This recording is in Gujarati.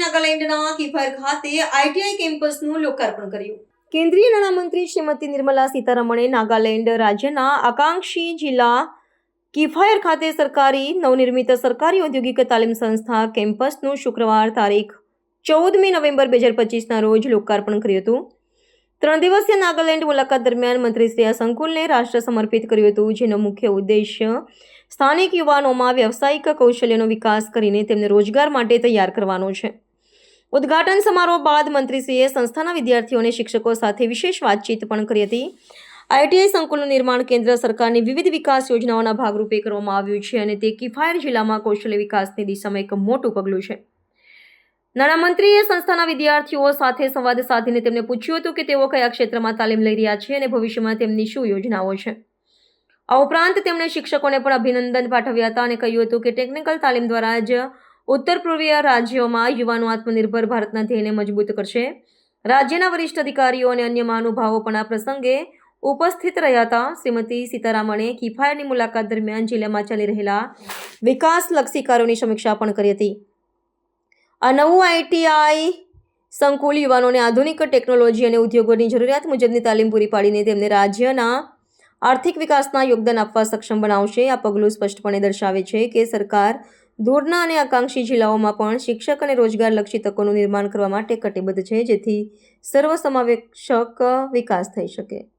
નાગાલેન્ડના કિફાયર ખાતે આઈટીઆઈ કેમ્પસનું લોકાર્પણ કર્યું. કેન્દ્રીય નાણામંત્રી શ્રીમતી નિર્મલા સીતારમણે નાગાલેન્ડ રાજ્યના આકાંક્ષી જિલ્લા કિફાયર ખાતે સરકારી નવનિર્મિત સરકારી ઔદ્યોગિક તાલીમ સંસ્થા કેમ્પસનું શુક્રવાર તારીખ ચૌદમી નવેમ્બર બે હજાર પચીસના રોજ લોકાર્પણ કર્યું હતું. ત્રણ દિવસીય નાગાલેન્ડ મુલાકાત દરમિયાન મંત્રીશ્રી આ સંકુલને રાષ્ટ્ર સમર્પિત કર્યું હતું, જેનો મુખ્ય ઉદ્દેશ્ય સ્થાનિક યુવાનોમાં વ્યવસાયિક કૌશલ્યનો વિકાસ કરીને તેમને રોજગાર માટે તૈયાર કરવાનો છે. ઉદ્ઘાટન સમારોહ બાદ મંત્રીશ્રીએ સંસ્થાના વિદ્યાર્થીઓને શિક્ષકો સાથે વિશેષ વાતચીત પણ કરી હતી. આઈટીઆઈ સંકુલનું નિર્માણ કેન્દ્ર સરકારની વિવિધ વિકાસ યોજનાઓના ભાગરૂપે કરવામાં આવ્યું છે અને તે કિફાયર જિલ્લામાં કૌશલ્ય વિકાસની દિશામાં એક મોટું પગલું છે. નાણામંત્રીએ સંસ્થાના વિદ્યાર્થીઓ સાથે સંવાદ સાધીને તેમને પૂછ્યું હતું કે તેઓ કયા ક્ષેત્રમાં તાલીમ લઈ રહ્યા છે અને ભવિષ્યમાં તેમની શું યોજનાઓ છે. આ ઉપરાંત તેમણે શિક્ષકોને પણ અભિનંદન પાઠવ્યા હતા અને કહ્યું હતું કે ટેકનિકલ તાલીમ દ્વારા જ ઉત્તર પૂર્વીય રાજ્યોમાં યુવાનો આત્મનિર્ભર ભારતના ધ્યેયને મજબૂત કરશે. રાજ્યના વરિષ્ઠ અધિકારીઓ અને અન્ય મહાનુભાવો પણ આ પ્રસંગે ઉપસ્થિત રહ્યા હતા. શ્રીમતી સીતારામણે કિફાયરની મુલાકાત દરમિયાન જિલ્લામાં ચાલી રહેલા વિકાસલક્ષી કાર્યોની સમીક્ષા પણ કરી હતી. આ નવું આઈટીઆઈ સંકુલ યુવાનોને આધુનિક ટેકનોલોજી અને ઉદ્યોગોની જરૂરિયાત મુજબની તાલીમ પૂરી પાડીને તેમને રાજ્યના આર્થિક વિકાસના યોગદાન આપવા સક્ષમ બનાવશે. આ પગલું સ્પષ્ટપણે દર્શાવે છે કે સરકાર દૂરના અને આકાંક્ષી જિલ્લાઓમાં પણ શિક્ષક અને રોજગારલક્ષી તકોનું નિર્માણ કરવા માટે કટિબદ્ધ છે, જેથી સર્વસમાવેશક વિકાસ થઈ શકે.